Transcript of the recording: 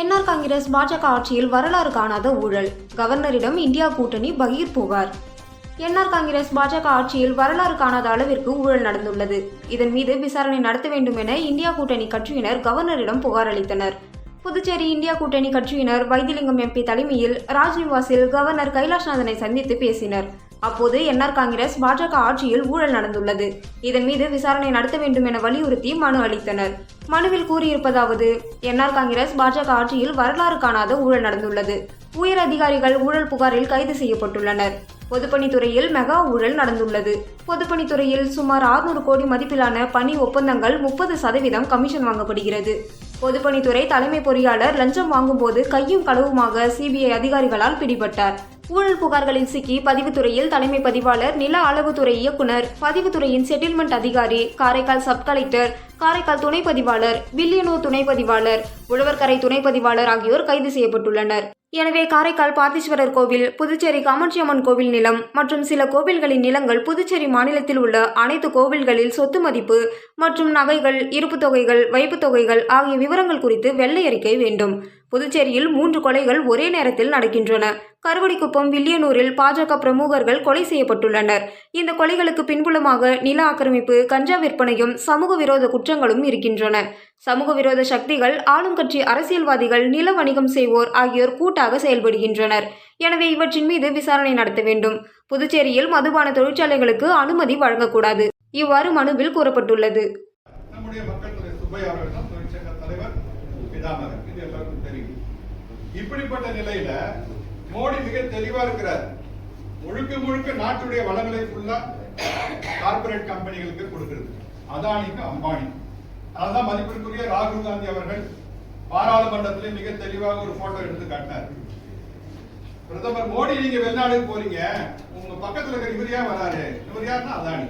NR Congress பாஜக ஆட்சியில் வரலாறு காணாத ஊழல். கவர்னரிடம் இந்தியா கூட்டணி பகீர் புகார். என்ஆர் காங்கிரஸ் பாஜக ஆட்சியில் வரலாறு காணாத அளவிற்கு ஊழல் நடந்துள்ளது. இதன் மீது விசாரணை நடத்த வேண்டும் என இந்தியா கூட்டணி கட்சியினர் கவர்னரிடம் புகார் அளித்தனர். புதுச்சேரி இந்தியா கூட்டணி கட்சியினர் வைத்திலிங்கம் எம்பி தலைமையில் ராஜ்நிவாசில் கவர்னர் கைலாஷ்நாதனை சந்தித்து பேசினர். அப்போது என்ஆர் காங்கிரஸ் பாஜக ஆட்சியில் ஊழல் நடந்துள்ளது. இதன் மீது விசாரணை நடத்த வேண்டும் என வலியுறுத்தி மனு அளித்தனர். மனுவில் கூறியிருப்பதாவது என்ஆர் காங்கிரஸ் பாஜக ஆட்சியில் வரலாறு காணாத ஊழல் நடந்துள்ளது. உயர் அதிகாரிகள் ஊழல் புகாரில் கைது செய்யப்பட்டுள்ளனர். பொதுப்பணித்துறையில் மெகா ஊழல் நடந்துள்ளது. பொதுப்பணித்துறையில் சுமார் 600 கோடி மதிப்பிலான பணி ஒப்பந்தங்கள் முப்பது சதவீதம் கமிஷன் வாங்கப்படுகிறது. பொதுப்பணித்துறை தலைமை பொறியாளர் லஞ்சம் வாங்கும்போது கையும் களவுமாக சிபிஐ அதிகாரிகளால் பிடிபட்டார். ஊழல் புகார்களில் சிக்கி பதிவுத்துறையில் தலைமை பதிவாளர் நில அளவுத்துறை இயக்குனர் பதிவுத்துறையின் செட்டில்மெண்ட் அதிகாரி காரைக்கால் சப் கலெக்டர் காரைக்கால் துணை பதிவாளர் வில்லியனூர் துணை பதிவாளர் உழவர்கரை துணை பதிவாளர் ஆகியோர் கைது செய்யப்பட்டுள்ளனர். எனவே காரைக்கால் பார்த்தீஸ்வரர் கோவில் புதுச்சேரி காமாட்சி அம்மன் கோவில் நிலம் மற்றும் சில கோவில்களின் நிலங்கள் புதுச்சேரி மாநிலத்தில் உள்ள அனைத்து கோவில்களில் சொத்து மதிப்பு மற்றும் நகைகள் இருப்புத் தொகைகள் வைப்பு தொகைகள் ஆகிய விவரங்கள் குறித்து வெள்ளை அறிக்கை வேண்டும். புதுச்சேரியில் மூன்று கொலைகள் ஒரே நேரத்தில் நடக்கின்றன. கருவடிக்குப்பம் வில்லியனூரில் பாஜக பிரமுகர்கள் கொலை செய்யப்பட்டுள்ளனர். இந்த கொலைகளுக்கு பின்புலமாக நில ஆக்கிரமிப்பு கஞ்சா விற்பனையும் சமூக விரோத குற்றங்களும் இருக்கின்றன. சமூக விரோத சக்திகள் ஆளும் கட்சி அரசியல்வாதிகள் நில வணிகம் செய்வோர் ஆகியோர் கூட்டாக செயல்படுகின்றனர். எனவே இவற்றின் மீது விசாரணை நடத்த வேண்டும். புதுச்சேரியில் மதுபான தொழிற்சாலைகளுக்கு அனுமதி வழங்கக்கூடாது. இவ்வாறு மனுவில் கூறப்பட்டுள்ளது. பிதாமகன். இது எல்லாருக்கும் தெரியும். இப்படிப்பட்ட நிலையில மோடி மிக தெளிவா இருக்கிறார். முழுக்க முழுக்க நாட்டுடைய வளங்களை ஃபுல்லா கம்பெனிகளுக்கு கொடுக்கிறது. அதானிக்கு அம்பானி. அதான் மதிப்பிற்குரிய ராகுல் காந்தி அவர்கள் பாராளுமன்றத்திலே மிக தெளிவாக ஒரு போட்டோ எடுத்து காட்டினார். பிரதமர் மோடி நீங்க வெளிநாடுக்கு போறீங்க. உங்க பக்கத்துல இருக்கிற இவர் ஏன் வராரு? இவர் யாருன்னா அதானி.